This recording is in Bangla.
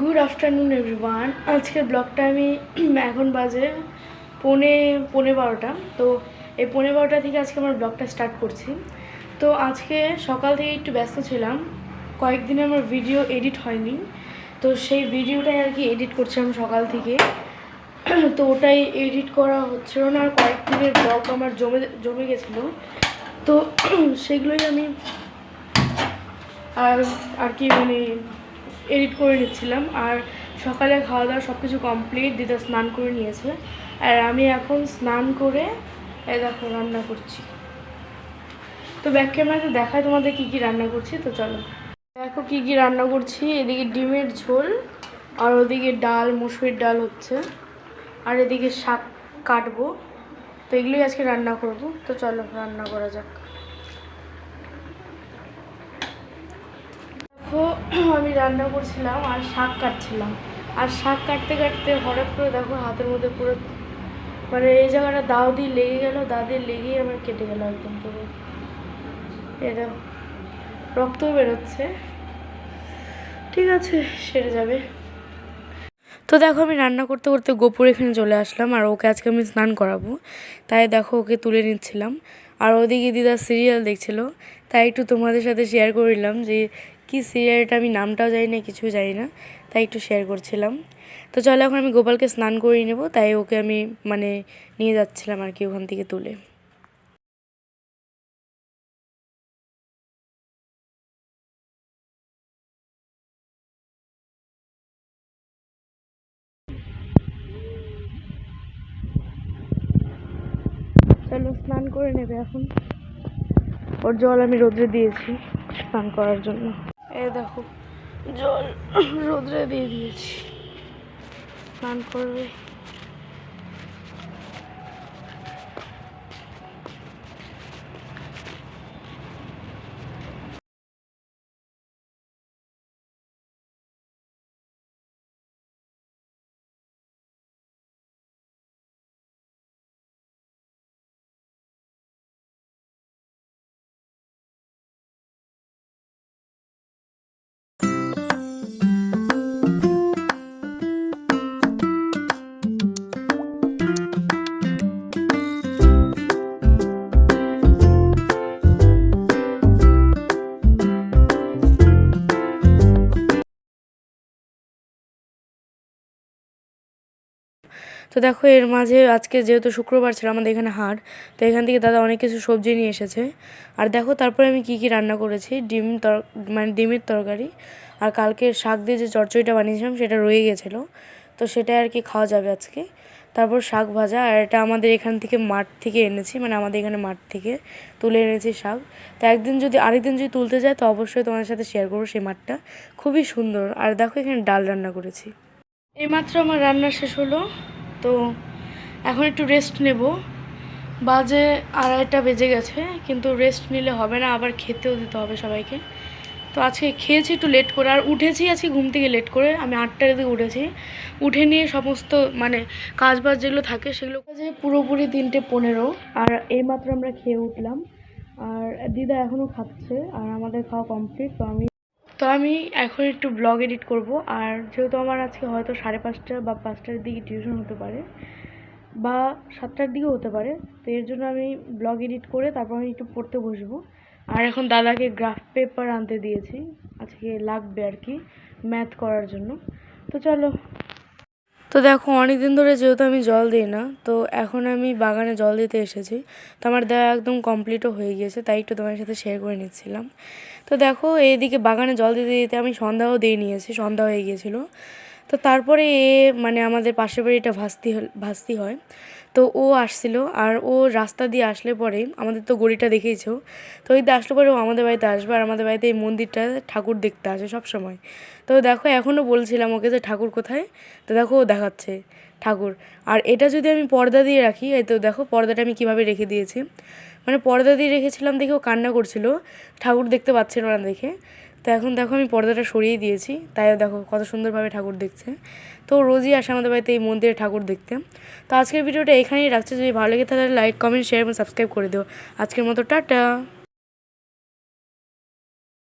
গুড আফটারনুন এভরিওয়ান আজকের ব্লগটা আমি এখন বাজে পৌনে পৌনে বারোটা। তো এই পৌনে বারোটা থেকে আজকে আমার ব্লগটা স্টার্ট করছি। তো আজকে সকাল থেকে একটু ব্যস্ত ছিলাম। কয়েকদিনে আমার ভিডিও এডিট হয়নি। তো সেই ভিডিওটাই আর কি এডিট করছিলাম সকাল থেকে। তো ওটাই এডিট করা হচ্ছিল না। আর কয়েকদিনের ব্লগ আমার জমে জমে গেছিল। তো সেগুলোই আমি আর আর কি মানে এডিট করে নিচ্ছিলাম আর সকালে খাওয়া দাওয়া সব কিছু কমপ্লিট দিদা স্নান করে নিয়েছে। আর আমি এখন স্নান করে এ দেখো রান্না করছি। তো ব্যাক ক্যামেরাতে দেখায় তোমাদের কী কী রান্না করছি, তো চলো। দেখো কী কী রান্না করছি, এদিকে ডিমের ঝোল আর ওদিকে ডাল, মুসুরির ডাল হচ্ছে। আর এদিকে শাক কাটবো। তো এগুলোই আজকে রান্না করব। তো চলো রান্না করা যাক দেখো আমি রান্না করছিলাম আর শাক কাটছিলাম। আর শাক কাটতে কাটতে হঠাৎ করে দেখো হাতের মধ্যে পুরো মানে এই জায়গাটা দাও দিয়ে লেগে গেল, দাও দিয়ে লেগেই আমার কেটে গেল একদম পুরো। এ দেখো রক্তও বেরোচ্ছে। ঠিক আছে, সেরে যাবে। তো দেখো আমি রান্না করতে করতে গোপুর এখানে চলে আসলাম আর ওকে আজকে আমি স্নান করাবো। তাই দেখো ওকে তুলে নিচ্ছিলাম। আর ওদিকে দিদা সিরিয়াল দেখছিল। তাই একটু তোমাদের সাথে শেয়ার করলাম যে কি সিরিয়ালটা আমি নামটাও জানি না কিছু জানি না, তাই একটু শেয়ার করছিলাম। তো চলো এখন আমি গোপালকে স্নান করিয়ে নেব, তাই ওকে আমি মানে নিয়ে যাচ্ছিলাম আর কি ওখান থেকে তুলে। চলো স্নান করে নেবে এখন। ওর জল আমি রোদ্রে দিয়েছি স্নান করার জন্য। এ দেখো জল রোদ্রে দিয়ে দিয়েছি। স্নান করবে। তো দেখো, এর মাঝে আজকে যেহেতু শুক্রবার ছিল আমাদের এখানে হাট তো এখান থেকে দাদা অনেক কিছু সবজি নিয়ে এসেছে। আর দেখো, তারপরে আমি কি কি রান্না করেছি? ডিম তর মানে ডিমের তরকারি আর কালকে শাক দিয়ে যে চচ্চড়িটা বানিয়েছিলাম, সেটা রয়ে গেছিল। তো সেটাই আর কি খাওয়া যাবে আজকে। তারপর শাক ভাজা, আর এটা আমাদের এখান থেকে মাঠ থেকে এনেছি মানে আমাদের এখানে মাঠ থেকে তুলে এনেছি শাক। তো একদিন যদি, আরেকদিন যদি তুলতে যায়, তো অবশ্যই তোমাদের সাথে শেয়ার করব সেই মাঠটা। খুবই সুন্দর। আর দেখো, এখানে ডাল রান্না করেছি। এইমাত্র আমার রান্না শেষ হলো, তো এখন একটু রেস্ট নেব। বাজে আড়াইটা বেজে গেছে, কিন্তু রেস্ট নিলে হবে না, আবার খেতেও দিতে হবে সবাইকে। তো আজকে খেয়েছি একটু লেট করে, আর উঠেছি আজকে ঘুম থেকে লেট করে, আমি আটটার দিকে উঠেছি। উঠে নিয়ে সমস্ত মানে কাজ বাজ যেগুলো থাকে সেগুলো কাজে পুরোপুরি তিনটে পনেরো, আর এইমাত্র আমরা খেয়ে উঠলাম। আর দিদা এখনও খাচ্ছে, আর আমাদের খাওয়া কমপ্লিট তো আমি তো আমি এখন একটু ব্লগ এডিট করব। আর যেহেতু আমার আজকে হয়তো সাড়ে পাঁচটা বা পাঁচটার দিকে টিউশন হতে পারে বা সাতটার দিকে হতে পারে, তো এর জন্য আমি ব্লগ এডিট করে তারপর আমি একটু পড়তে বসবো। আর এখন দাদাকে গ্রাফ পেপার আনতে দিয়েছি, আজকে লাগবে আর কি ম্যাথ করার জন্য। তো চলো তো দেখো অনেক দিন ধরে যেহেতু আমি জল দিই না, তো এখন আমি বাগানে জল দিতে এসেছি। তো আমার দেওয়া একদম কমপ্লিটও হয়ে গিয়েছে, তাই একটু তোমার সাথে শেয়ার করে নিচ্ছিলাম। তো দেখো, এইদিকে বাগানে জল দিতে দিতে আমি সন্ধ্যাও দিয়ে নিয়েছি, সন্ধ্যা হয়ে গিয়েছিল। তো তারপরে এ মানে আমাদের পাশের বাড়িটা ভাস্তি ভাস্তি হয়। তো ও আসছিল আর ও রাস্তা দিয়ে আসলে পরে আমাদের তো গড়িটা দেখেইছো। তো ওই আসলে পরে ও আমাদের বাড়িতে আসবে আর আমাদের বাড়িতে এই মন্দিরটা ঠাকুর দেখতে আসে সব সময় তো দেখো এখনও বলছিলাম ওকে যে ঠাকুর কোথায়? তো দেখো ও দেখাচ্ছে ঠাকুর। আর এটা যদি আমি পর্দা দিয়ে রাখি, এই তো দেখো পর্দাটা আমি কীভাবে রেখে দিয়েছি। মানে পর্দা দিয়ে রেখেছিলাম দেখে ও কান্না করছিল। ঠাকুর দেখতে পাচ্ছিল না দেখে। তো এখন দেখো আমি পর্দাটা সরিয়ে দিয়েছি তাই দেখো কত সুন্দরভাবে ঠাকুর দেখছে। তো রোজই আসে আমাদের বাড়িতে এই মন্দিরে ঠাকুর দেখতে। তো আজকের ভিডিওটা এখানেই রাখছে, যদি ভালো লেগে থাকে লাইক কমেন্ট শেয়ার এবং সাবস্ক্রাইব করে দিও। আজকের মতো টাটা।